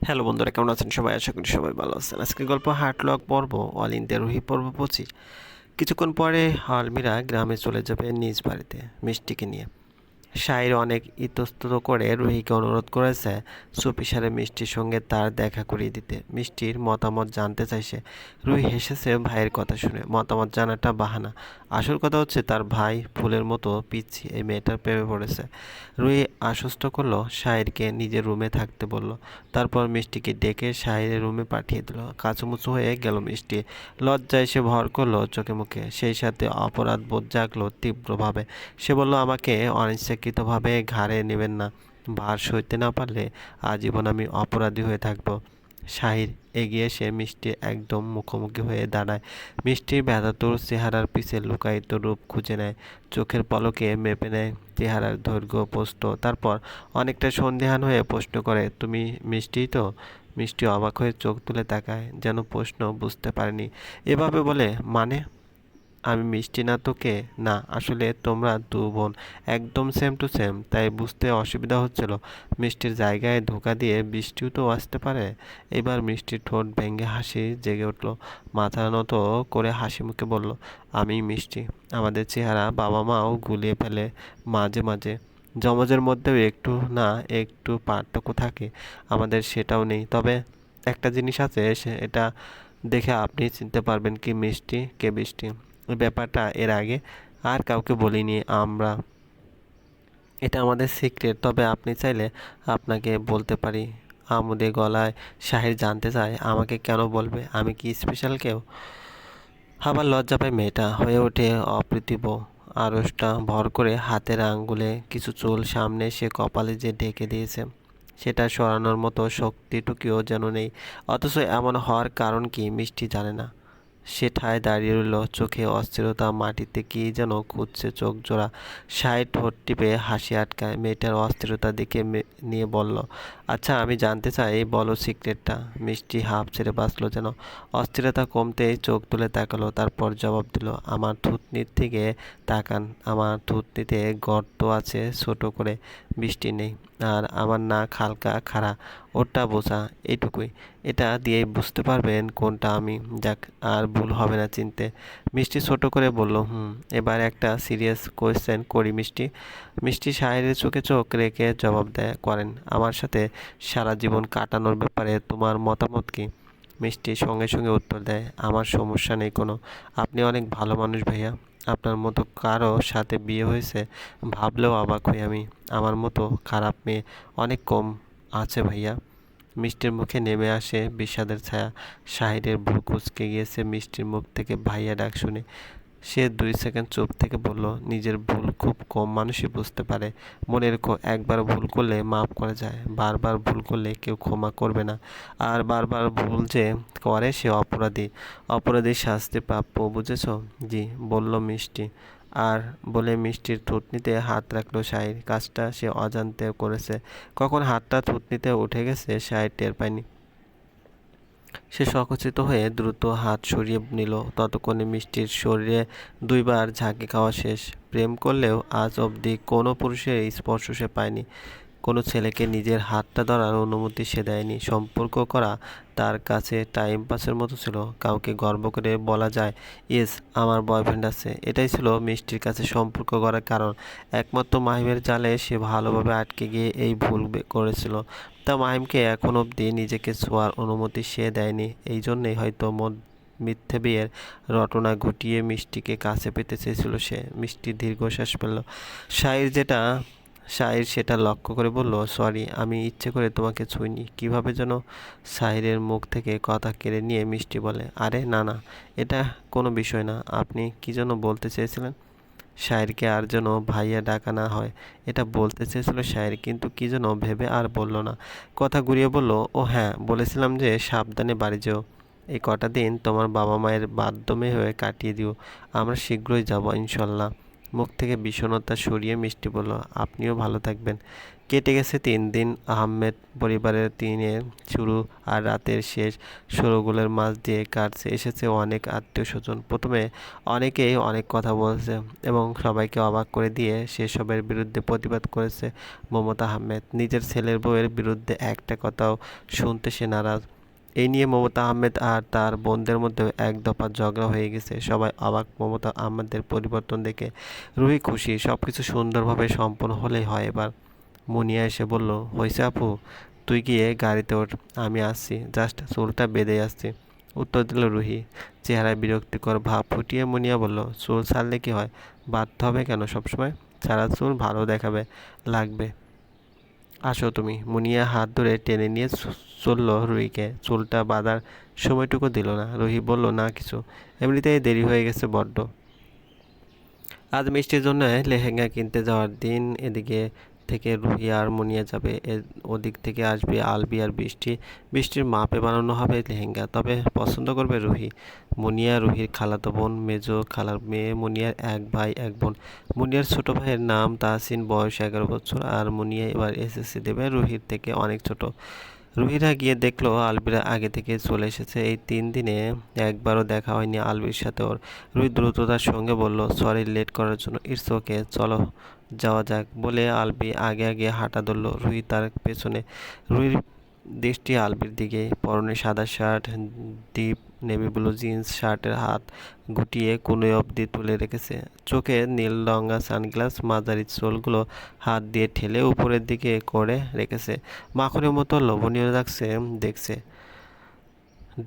Hello বন্ধুরা, কেমন আছেন সবাই? আশা করি সবাই ভালো আছেন। আজকে গল্প হাটলক পর্ব অল ইন্ডিয়া রুহি পর্ব পঁচিশ। কিছুক্ষণ পরে আলমিরা গ্রামে চলে যাবে নিজ বাড়িতে, মিষ্টিকে নিয়ে। শাইর অনেক ইতস্তত করে রুহিকে অনুরোধ করেছে সুপিসারে মিষ্টির সঙ্গে তার দেখা করিয়ে দিতে। মিষ্টির মতামত জানতে চাইছে। রুহি হেসেছে ভাইয়ের কথা শুনে। মতামত জানাটা বাহানা। আসল কথা হচ্ছে তার ভাই ফুলের মতো পিচ্ছি এই মেয়েটার প্রেমে পড়েছে। রুহি আশ্বস্ত করল, শাহিরকে নিজের রুমে থাকতে বলল। তারপর মিষ্টিকে ডেকে শাহিরের রুমে পাঠিয়ে দিল। কাচুমুচু হয়ে গেল মিষ্টি। লজ্জায় সে ভর করল চোখে মুখে। সেই সাথে অপরাধ বোধ জাগলো তীব্রভাবে। সে বলল, আমাকে অনিচ্ছাকৃতভাবে ঘাড়ে নেবেন না। ভার সইতে না পারলে আজীবন আমি অপরাধী হয়ে থাকব। শাহির এগিয়ে সে মিষ্টি একদম মুখোমুখি হয়ে দাঁড়ায়। মিষ্টির ব্যথাতুর চেহারার পিছে লুকায়িত রূপ খুঁজে নেয়। চোখের পলকে মেপে নেয় চেহারার দৈর্ঘ্য পোস্ত তারপর অনেকটা সন্দেহান হয়ে প্রশ্ন করে, তুমি মিষ্টিই তো? মিষ্টি অবাক হয়ে চোখ তুলে তাকায়, যেন প্রশ্ন বুঝতে পারেনি। এভাবে বলে মানে? আমি মিষ্টি না তোকে? না, আসলে তোমরা দু বোন। একদম সেম টু সেম তাই বুঝতে অসুবিধা হচ্ছিল। মিষ্টির জায়গায় ধোকা দিয়ে বৃষ্টিও তো আসতে পারে। এবার মিষ্টির ঠোঁট ভেঙে হাসি জেগে উঠল। মাথা নত করে হাসি মুখে বলল, আমি মিষ্টি। আমাদের চেহারা বাবা মাও গুলিয়ে ফেলে মাঝে মাঝে। জমজের মধ্যেও একটু না, একটু পার্থক্য থাকে। আমাদের সেটাও নেই। তবে একটা জিনিস আছে এটা দেখে আপনি চিনতে পারবেন কি মিষ্টি, কে বৃষ্টি ব্যাপারটা এর আগে। আর কাউকে বলিনি আমরা। এটা আমাদের সিক্রেট তবে আপনি চাইলে আপনাকে বলতে পারি। আমাদের গলায় শাহির জানতে চায়, আমাকে কেন বলবে? আমি কি স্পেশাল কেউ? আবার লজ্জা পায় মেয়েটা। হয়ে ওঠে অপ্রীতিব আড়সটা ভর করে হাতের আঙ্গুলে কিছু চুল সামনে সে কপালে যে ঢেকে দিয়েছে। সেটা সরানোর মতো শক্তিটুকুও যেন নেই। অথচ এমন হওয়ার কারণ কি মিষ্টি জানে না। সে ঠায় দাঁড়িয়ে রইল চোখে অস্থিরতা মাটিতে কি যেন খুঁজছে চোখ জোড়া। সাই ঠোঁট টিপে হাসি আটকায় মেয়েটার অস্থিরতা দেখে নিয়ে বলল আচ্ছা আমি জানতে চাই বলো সিক্রেটটা। মিষ্টি হাফ ছেড়ে বাঁচলো যেন। অস্থিরতা কমতেই চোখ তুলে তাকালো, তারপর জবাব দিল, আমার থুতনির থেকে তাকান, আমার থুতনিতে গর্ত আছে ছোট করে বৃষ্টি নেই, আর আমার নাক হালকা খাড়া। ওটা বোঝা এইটুকুই। এটা দিয়েই বুঝতে পারবেন কোনটা আমি, যাক, আর ভুল হবে না চিনতে। মিষ্টি ছোট করে বলল, হুম, এবার একটা সিরিয়াস কোয়েশ্চেন করি মিষ্টি। মিষ্টি সাহেবের চোখে চোখ রেখে জবাব দেয়, করেন, আমার সাথে সারা জীবন কাটানোর ব্যাপারে তোমার মতামত কি? মিষ্টি সঙ্গে সঙ্গে উত্তর দেয়, আমার সমস্যা নেই কোনো। আপনি অনেক ভালো মানুষ ভাইয়া। আপনার মতো কারও সাথে বিয়ে হয়েছে ভাবলেও অবাক হই আমি। আমার মতো খারাপ মেয়ে অনেক কম আছে ভাইয়া। মিষ্টির মুখে নেমে আসে বিষাদের ছায়া। শাহিরের ভুল কুচকে গিয়েছে মিষ্টির মুখ থেকে ভাইয়া ডাক শুনে। সে দুই সেকেন্ড চুপ থেকে বলল, নিজের ভুল খুব কম মানুষই বুঝতে পারে। মনে রেখো, একবার ভুল করলে মাফ করা যায়। বারবার ভুল করলে কেউ ক্ষমা করবে না। আর বারবার ভুল যে করে সে অপরাধী। অপরাধীর শাস্তি প্রাপ্য, বুঝেছ? জি, বলল মিষ্টি। আর বলে মিষ্টির থুতনিতে হাত রাখল শাহির কাজটা সে অজান্তে করেছে। কখন হাতটা থুতনিতে উঠে গেছে শাহির টের পায়নি। সে সকচিত হয়ে দ্রুত হাত সরিয়ে নিল। ততক্ষণে মিষ্টির শরীরে দুইবার ঝাঁকি খাওয়া শেষ। প্রেম করলেও আজ অবধি কোনো পুরুষের স্পর্শ সে পায়নি। কোনো ছেলেকে নিজের হাতটা ধরার অনুমতি সে দেয়নি। সম্পর্ক করা তার কাছে টাইম পাসের মতো ছিল। কাউকে গর্ব করে বলা যায়, ইয়েস, আমার বয়ফ্রেন্ড আছে। এটাই ছিল মিষ্টির কাছে সম্পর্ক করার কারণ। একমাত্র মাহিমের জালে সে ভালোভাবে আটকে গিয়ে এই ভুল করেছিল। তা মাহিমকে এখন অবধি নিজেকে ছোঁয়ার অনুমতি সে দেয়নি। এই জন্যেই হয়তো মিথ্যে বিয়ের রটনা ঘটিয়ে মিষ্টিকে কাছে পেতে চেয়েছিল সে। মিষ্টি দীর্ঘশ্বাস পেল শাহির যেটা শাহির সেটা লক্ষ্য করে বলল, সরি, আমি ইচ্ছে করে তোমাকে ছুঁইনি। কীভাবে যেন শাহিরের মুখ থেকে কথা কেড়ে নিয়ে মিষ্টি বলে, আরে, না না, এটা কোনো বিষয় না। আপনি কী যেন বলতে চেয়েছিলেন? শায়েরকে আর যেন ভাইয়া ডাকা না হয়, এটা বলতে চেয়েছিল শায়ের, কিন্তু কী যেন ভেবে আর বলল না। কথা ঘুরিয়ে বলল, ও হ্যাঁ বলেছিলাম যে সাবধানে বাড়ি যেও। এই কটা দিন তোমার বাবা মায়ের বাধ্যমে হয়ে কাটিয়ে দিও। আমরা শীঘ্রই যাব, ইনশাল্লাহ। মুখ থেকে বিষণ্ণতা সরিয়ে মিষ্টি বলল, আপনিও ভালো থাকবেন। কেটে গেছে তিন দিন। আহমেদ পরিবারের দিনের শুরু আর রাতের শেষ ষোলোগুলোর মাঝ দিয়ে কাটছে। এসেছে অনেক আত্মীয় স্বজন প্রথমে অনেকেই অনেক কথা বলছে এবং সবাইকে অবাক করে দিয়ে সেসবের বিরুদ্ধে প্রতিবাদ করেছে মমতা আহমেদ। নিজের ছেলের বউয়ের বিরুদ্ধে একটা কথাও শুনতে সে নারাজ। এই নিয়ে মমতা আহমেদ আর তার বোনদের মধ্যে এক দফা ঝগড়া হয়ে গেছে। সবাই অবাক, মমতা আহমেদের পরিবর্তন দেখে রুহি খুশি। সব কিছু সুন্দরভাবে সম্পন্ন হলেই হয়। এবার মুনিয়া এসে বলল হয়েছে আপু, তুই গিয়ে গাড়িতে ওঠ, আমি আসছি। জাস্ট চুলটা বেঁধে আসছি। উত্তর দিল রুহি। চেহারায় বিরক্তিকর ভাব ফুটিয়ে মুনিয়া বলল, চুল ছাড়লে কি হয়? বাধ্য হবে কেন সবসময়? ছাড়া চুল ভালো দেখাবে, লাগবে। আসো তুমি। মুনিয়া হাত ধরে টেনে নিয়ে চলল রুহিকে। চুলটা বাঁধার সময়টুকু দিল না। রুহি বলল, না কিছু। এমনিতেই দেরি হয়ে গেছে বড্ড। আজ মিষ্টির জন্য লেহেঙ্গা কিনতে যাওয়ার দিন এদিকে থেকে রুহি আর মুনিয়া যাবে ওদিক থেকে আসবে আলবি আর বৃষ্টি। বৃষ্টির মাপে বানানো হবে লেহেঙ্গা, তবে পছন্দ করবে রুহি। মুনিয়া, রুহির খালাতো বোন, মেজো খালার মেয়ে, মুনিয়ার এক ভাই, এক বোন। মুনিয়ার ছোট ভাইয়ের নাম তাহসিন, বয়স এগারো বছর, আর মুনিয়া এবার এসএসসি দেবে রুহির থেকে অনেক ছোট। রুহিরা গিয়ে দেখল আলবিরা আগে থেকে চলে এসেছে। এই তিন দিনে একবারও দেখা হয়নি আলবির সাথে ওর। রুহি দ্রুততার সঙ্গে বলল, সরি, লেট করার জন্য। ইটস ওকে, চলো। যাওয়া যাক বলে আলবি আগে আগে হাঁটা ধরলো। রুহি তার পেছনে রুহির দৃষ্টি আলবির দিকে। পরনে সাদা shirt deep navy blue jeans শার্টের হাত গুটিয়ে কোনোই অবধি তুলে রেখেছে। চোখে নীল রঙা সানগ্লাস মাঝারি চোলগুলো হাত দিয়ে ঠেলে উপরের দিকে করে রেখেছে। মাখনের মতো লোভনীয় লাগছে দেখছে,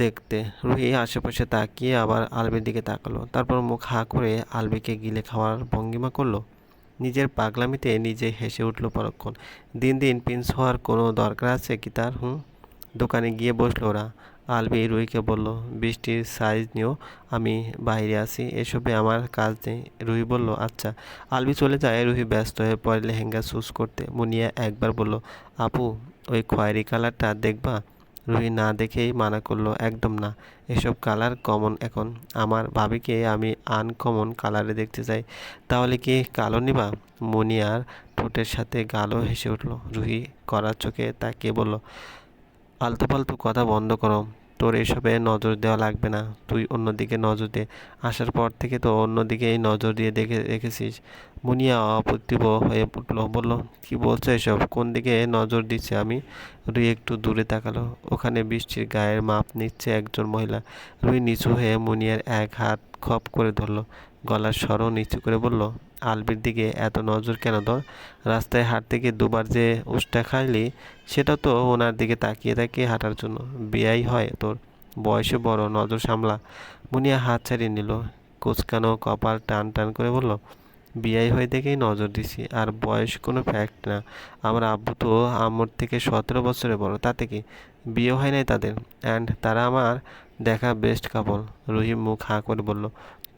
দেখতে। রুহি আশেপাশে তাকিয়ে আবার আলবির দিকে তাকালো। তারপর মুখ হা করে আলবিকে গিলে খাওয়ার ভঙ্গিমা করল। নিজের পাগলামিতে নিজে হেসে উঠল পরক্ষণ। দিন দিন প্রিন্স হওয়ার কোনো দরকার আছে কি তার, হুম? দোকানে গিয়ে বসল ওরা। আলবি রুহিকে বলল বৃষ্টির সাইজ নিয়েও আমি বাইরে আসি এসবে আমার কাজ নেই। রুহি বলল আচ্ছা। আলবি চলে যায়, রুহি ব্যস্ত হয়ে পড়ে লেহেঙ্গা চুজ করতে। মুনিয়া একবার বলল, আপু, ওই খয়েরি কালারটা দেখবা? রুহি না দেখেই মানা করল, একদম না। এসব কালার কমন এখন। আমার ভাবিকে আমি আনকমন কালারে দেখতে চাই। তাহলে কি কালো নিবা? মুনিয়ার ঠোঁটের সাথে গালও হেসে উঠল। রুহি করার চোখে তাকিয়ে বলল আলতু ফালতু কথা বন্ধ করো। তোর এসবে নজর দেওয়া লাগবে না। তুই অন্যদিকে নজর দে। আসার পর থেকে তো অন্যদিকে এই নজর দিয়ে দেখে রেখেছিস। মুনিয়া অপ্রতিভ হয়ে উঠল, বলল, কি বলছো এসব? কোন দিকে নজর দিচ্ছে আমি? রুই একটু দূরে তাকালো। ওখানে বৃষ্টির গায়ের মাপ নিচ্ছে একজন মহিলা। রুই নিচু হয়ে মুনিয়ার এক হাত খপ করে ধরলো। গলার স্বরও নিচু করে বলল আলবির দিকে এত নজর কেন ধর? রাস্তায় হাঁটতে গিয়ে দুবার যে উষ্টা খাইলি, সেটা তো ওনার দিকে তাকিয়ে তাকিয়ে হাঁটার জন্য। বিয়াই হয় তোর। বয়সে বড় নজর সামলা। মুনিয়া হাত ছাড়িয়ে নিল, কুচকানো কপাল টান টান করে বলল, বিয়াই হয়ে দেখেই নজর দিছি, আর বয়স কোনো ফ্যাক্ট না। আমার আব্বু তো আমার থেকে সতেরো বছরে বড়, তাতে কি বিয়ে হয় নাই তাদের? অ্যান্ড তারা আমার দেখা বেস্ট কাপল। রহিম মুখ হাঁ করে বলল,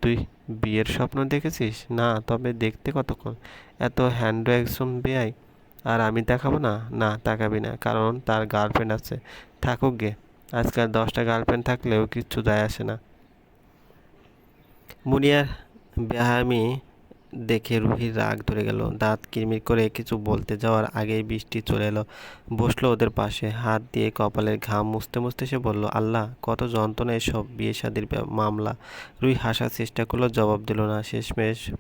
তুই বিয়ের স্বপ্ন দেখেছিস? না, তবে দেখতে কতক্ষণ? এত হ্যান্ড একজন বেয়াই আর আমি দেখাবো না? না তাকাবি না, কারণ তার গার্লফ্রেন্ড আছে। থাকুক গে। আজকাল দশটা গার্লফ্রেন্ড থাকলেও কিচ্ছু যায় আসে না। মুনিয়ার বেহামি দেখে রুহির রাগ ধরে গেল। দাঁত কিরমির করে কিছু বলতে যাওয়ার আগেই বৃষ্টি চলে এলো। বসল ওদের পাশে, হাত দিয়ে কপালের ঘাম মুছতে মুছতে সে বলল, আল্লাহ, কত যন্ত্রণা এসব বিয়ে শাদির মামলা। রুই হাসার চেষ্টা করল, জবাব দিল না। শেষমেশ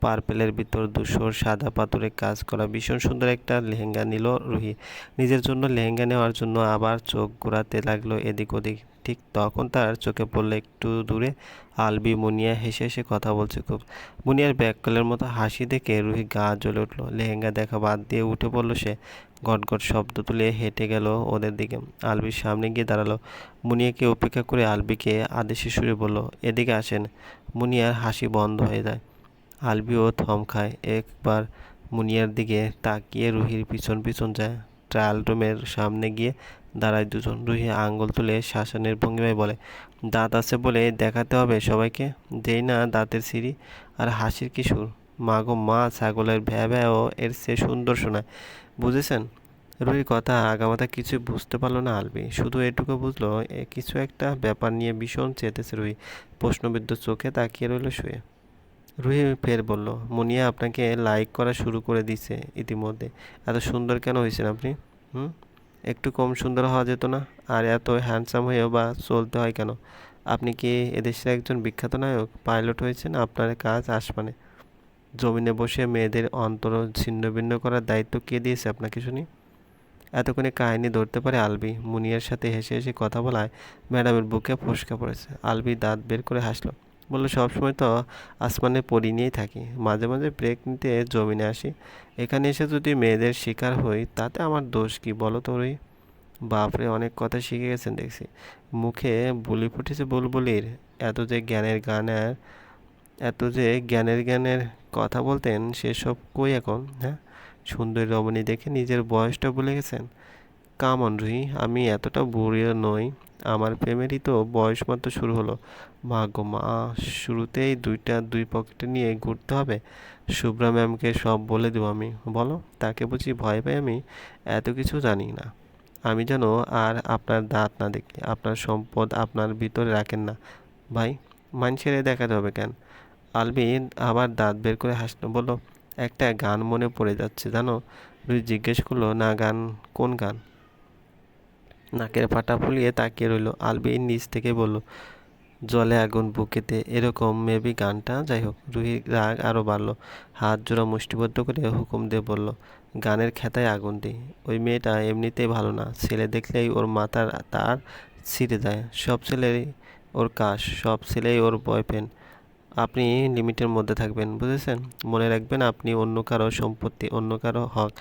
পার্পেলের ভিতর দুশোর সাদা পাথরে কাজ করা ভীষণ সুন্দর একটা লেহেঙ্গা নিল রুহি। নিজের জন্য লেহেঙ্গা নেওয়ার জন্য আবার চোখ ঘোরাতে লাগল এদিক ওদিক। ঠিক তখন তার চোখে পড়ল একটু দূরে। আলবি মুনিয়া হেসে হেসে কথা বলছে খুব। মুনিয়ার ব্যাককলের মতো হাসি দেখে রুহি গা জ্বলে উঠল। লেহেঙ্গা দেখা বাদ দিয়ে উঠে পড়ল সে। গটগট শব্দ তুলে হেঁটে গেল ওদের দিকে। আলবির সামনে গিয়ে দাঁড়াল। মুনিয়াকে উপেক্ষা করে আলবিকে আদেশে সুরে বলল, এদিকে আসেন। মুনিয়ার হাসি বন্ধ হয়ে যায়। আলবিও থম খায় একবার মুনিয়ার দিকে তাকিয়ে রুহির পিছন পিছন যায়। ট্রায়াল রুমের সামনে গিয়ে দাঁড়ায় দুজন। রুহি আঙ্গুল তুলে শাসনের ভঙ্গিমায় বলে, দাঁত আছে বলে দেখাতে হবে সবাইকে? দেই না দাঁতের সিঁড়ি। আর হাসির কিশোর মা গো মা ছাগলের ভ্যা ভ্যাও এর সে সুন্দর শোনায়। বুঝেছেন? রুহির কথা আগামাতা কিছুই বুঝতে পারল না আলবি। শুধু এটুকু বুঝলো কিছু একটা ব্যাপার নিয়ে ভীষণ চেতেছে রুহি। প্রশ্নবিদ্ধ চোখে তাকিয়ে রইল শুয়ে। রুহি ফের বলল, মুনিয়া আপনাকে লাইক করা শুরু করে দিছে ইতিমধ্যে। এত সুন্দর কেন হয়েছেন আপনি? হুম? একটু কম সুন্দর হওয়া যেত না? আর এত হ্যান্ডসাম হয়েও বা চলতে হয় কেন? আপনি কি এদেশের একজন বিখ্যাত নায়ক? পাইলট হয়েছেন আপনার কাজ আসমানে। জমিনে বসে মেয়েদের অন্তর ছিন্ন ভিন্ন করার দায়িত্ব কে দিয়েছে আপনাকে শুনি? এতক্ষণে কাহিনী ধরতে পারে আলবি। মুনিয়ার সাথে হেসে হেসে কথা বলায় ম্যাডামের বুকে ফসকা পড়েছে। আলবি দাঁত বের করে হাসলো। বলল সবসময় তো আসমানে পড়ি নিয়েই থাকি। মাঝে মাঝে ব্রেক নিতে জমিনে আসি। এখানে এসে যদি মেয়েদের শিকার হই, তাতে আমার দোষ কি বলো তো রই বাপরে, অনেক কথা শিখে গেছেন দেখছি। মুখে বুলি ফুটেছে বুলবুলির। এত যে জ্ঞানের গানের এত যে জ্ঞানের জ্ঞানের কথা বলতেন, সেসব কই এখন হ্যাঁ? সুন্দরী রমণী দেখে নিজের বয়সটা ভুলে গেছেন? কামন রুহি আমি এতটা বুড়িও নই। আমার প্রেমেরই তো বয়স মাত্র শুরু হলো। মা গো মা, শুরুতেই দুইটা দুই পকেটে নিয়ে ঘুরতে হবে। শুভ্রা ম্যামকে সব বলে দেবো আমি। বলো, তাকে বুঝি ভয় পাই আমি? এত কিছু জানি না। আমি যেন আর আপনার দাঁত না দেখি। আপনার সম্পদ আপনার ভিতরে রাখেন না। ভাই মানুষের দেখাতে হবে কেন? আলবিন আবার দাঁত বের করে হাসলো। বলল, একটা গান মনে পড়ে যাচ্ছে, জানো? রুই জিজ্ঞেস করল, না, গান কোন গান? নাকের ফাটা ফুলিয়ে তাকিয়ে রইল। আলবিন নিচ থেকে বলল, জলে আগুন বুকেতে। এরকম মেবি গানটা? যাই হোক, রুহির রাগ আরও বাড়লো। হাত জোড়া মুষ্টিবদ্ধ করে হুকুম দিয়ে বলল, গানের খেতায় আগুন দিই। ওই মেয়েটা এমনিতেই ভালো না। ছেলে দেখলেই ওর মাথার তার ছিঁড়ে যায়। সব ছেলেরই ওর কাশ, সব ছেলেই ওর বয়ফ্রেন্ড। আপনি লিমিটের মধ্যে থাকবেন, বুঝেছেন? মনে রাখবেন আপনি অন্য কারও সম্পত্তি, অন্য কারও হক,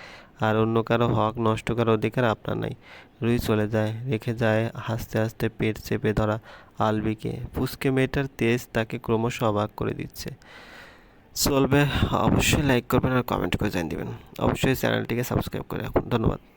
আর অন্য কারও হক নষ্ট করার অধিকার আপনার নাই। রুই চলে যায়, রেখে যায়, হাসতে হাসতে পেট চেপে ধরা আলবিকে। ফুসকে মেয়েটার তেজ তাকে ক্রমশ অবাক করে দিচ্ছে। চলবে, অবশ্যই লাইক করবেন আর কমেন্ট করে জানিয়ে দেবেন। অবশ্যই চ্যানেলটিকে সাবস্ক্রাইব করে রাখুন। ধন্যবাদ।